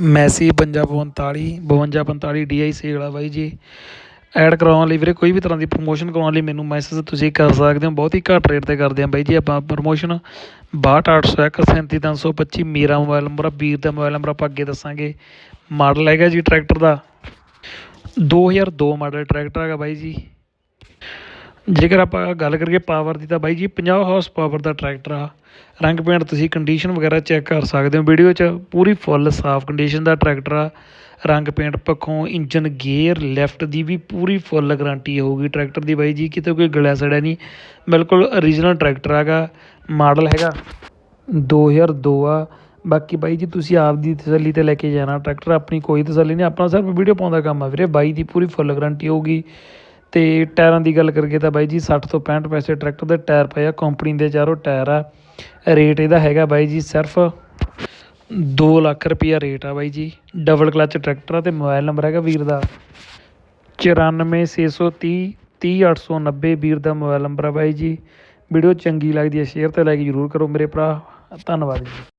Messi 5245 5245 D I sale ਆ ਬਾਈ ਜੀ। ਐਡ ਕਰਵਾਉਣ ਲਈ ਵੀਰੇ, ਕੋਈ ਵੀ ਤਰ੍ਹਾਂ ਦੀ ਪ੍ਰਮੋਸ਼ਨ ਕਰਵਾਉਣ ਲਈ ਮੈਨੂੰ ਮੈਸੇਜ ਤੁਸੀਂ ਕਰ ਸਕਦੇ ਹੋ। ਬਹੁਤ ਹੀ ਘੱਟ ਰੇਟ ਤੇ ਕਰਦੇ ਹਾਂ ਬਾਈ ਜੀ ਆਪਾਂ ਪ੍ਰਮੋਸ਼ਨ 62801 37325 ਮੇਰਾ ਮੋਬਾਈਲ ਨੰਬਰ ਆ, ਵੀਰ ਦਾ ਮੋਬਾਈਲ ਨੰਬਰ ਆਪਾਂ ਅੱਗੇ ਦੱਸਾਂਗੇ। ਮਾਡਲ ਹੈਗਾ ਜੀ ਟਰੈਕਟਰ ਦਾ। 2002 ਮਾਡਲ ਟਰੈਕਟਰ ਹੈਗਾ ਬਾਈ ਜੀ। ਜੇਕਰ ਆਪਾਂ ਗੱਲ ਕਰੀਏ ਪਾਵਰ ਦੀ ਤਾਂ ਬਾਈ ਜੀ 50 ਹਾਰਸ ਪਾਵਰ ਦਾ ਟਰੈਕਟਰ ਆ। ਰੰਗ ਪੇਂਟ ਤੁਸੀਂ ਕੰਡੀਸ਼ਨ ਵਗੈਰਾ ਚੈੱਕ ਕਰ ਸਕਦੇ ਹੋ ਵੀਡੀਓ 'ਚ। ਪੂਰੀ ਫੁੱਲ ਸਾਫ਼ ਕੰਡੀਸ਼ਨ ਦਾ ਟਰੈਕਟਰ ਆ। ਰੰਗ ਪੇਂਟ ਪੱਖੋਂ ਇੰਜਨ ਗੇਅਰ ਲੈਫਟ ਦੀ ਵੀ ਪੂਰੀ ਫੁੱਲ ਗਾਰੰਟੀ ਹੋਊਗੀ। ਟਰੈਕਟਰ ਦੀ ਬਾਈ ਜੀ ਕਿਤੇ ਕੋਈ ਗਲਿਆ ਸੜਿਆ ਨਹੀਂ। ਬਿਲਕੁਲ ਓਰੀਜਨਲ ਟਰੈਕਟਰ ਹੈਗਾ। ਮਾਡਲ ਹੈਗਾ 2002 ਆ। ਬਾਕੀ ਬਾਈ ਜੀ ਤੁਸੀਂ ਆਪ ਦੀ ਤਸੱਲੀ ਤੇ ਲੈ ਕੇ ਜਾਣਾ। ਟਰੈਕਟਰ ਆਪਣੀ ਕੋਈ ਤਸੱਲੀ ਨਹੀਂ। ਆਪਣਾ ਸਿਰਫ ਵੀਡੀਓ ਪਾਉਂਦਾ ਕੰਮ ਆ ਵੀਰੇ। ਬਾਈ ਦੀ ਪੂਰੀ ਫੁੱਲ ਗਾਰੰਟੀ ਹੋਊਗੀ। ਤੇ ਟਾਇਰਾਂ ਦੀ ਗੱਲ ਕਰੀਏ ਤਾਂ ਬਾਈ ਜੀ 60 ਤੋਂ 65 ਪੈਸੇ ਟਰੈਕਟਰ ਦੇ ਟਾਇਰ ਪਏ ਆ, ਕੰਪਨੀ ਦੇ ਚਾਰੋਂ ਟਾਇਰ ਆ। ਰੇਟ ਇਹਦਾ ਹੈਗਾ ਬਾਈ ਜੀ ਸਿਰਫ 2 ਲੱਖ ਰੁਪਈਆ ਰੇਟ ਆ ਬਾਈ ਜੀ। ਡਬਲ ਕਲਚ ਟਰੈਕਟਰ ਆ ਤੇ ਮੋਬਾਈਲ ਨੰਬਰ ਹੈਗਾ ਵੀਰ ਦਾ। 94630 30890 ਵੀਰ ਦਾ ਮੋਬਾਈਲ ਨੰਬਰ ਆ ਬਾਈ ਜੀ। ਵੀਡੀਓ ਚੰਗੀ ਲੱਗਦੀ ਹੈ, ਸ਼ੇਅਰ ਤੇ ਲਾਈਕ ਜ਼ਰੂਰ ਕਰੋ ਮੇਰੇ ਭਰਾ। ਧੰਨਵਾਦ ਜੀ।